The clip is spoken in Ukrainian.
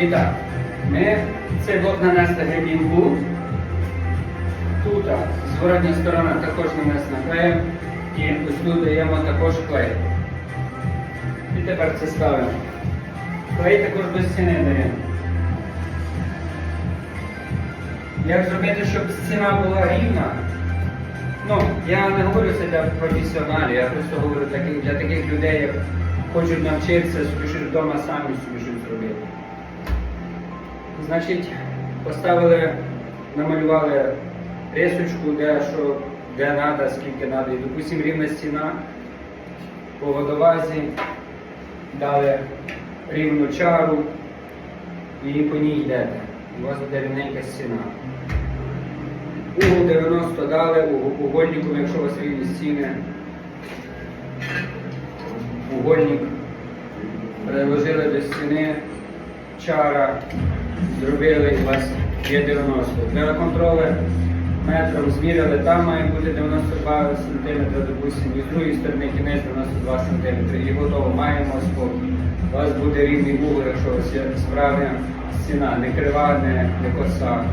І так, ми цей блок нанесли гребінку. Тут зворотня сторона також нанесена клеєм. І ось тут даємо також клей. І тепер це ставимо. Клей також до стіни даємо. Як зробити, щоб стіна була рівна? Ну, я не говорю це для професіоналів, я просто говорю для таких людей, як хочуть навчитися, щось вдома самі щось зробити. Значить, поставили, намалювали рисочку, де що, де треба, скільки треба. І, допустимо, рівна стіна по водолазі, дали рівну чару і по ній йдете. У вас буде рівненька стіна. Угол 90 дали, уг- угольником, якщо у вас рівні стіни. Угольник приложили до стіни, чара, зробили вас є 90. Для контролю метром зміряли, там має бути 92 см, допустимо, і з другої сторони кінець 92 см. І готово, маємо спокій. У вас буде рівний вугол, якщо справжня стіна, не крива, не коса.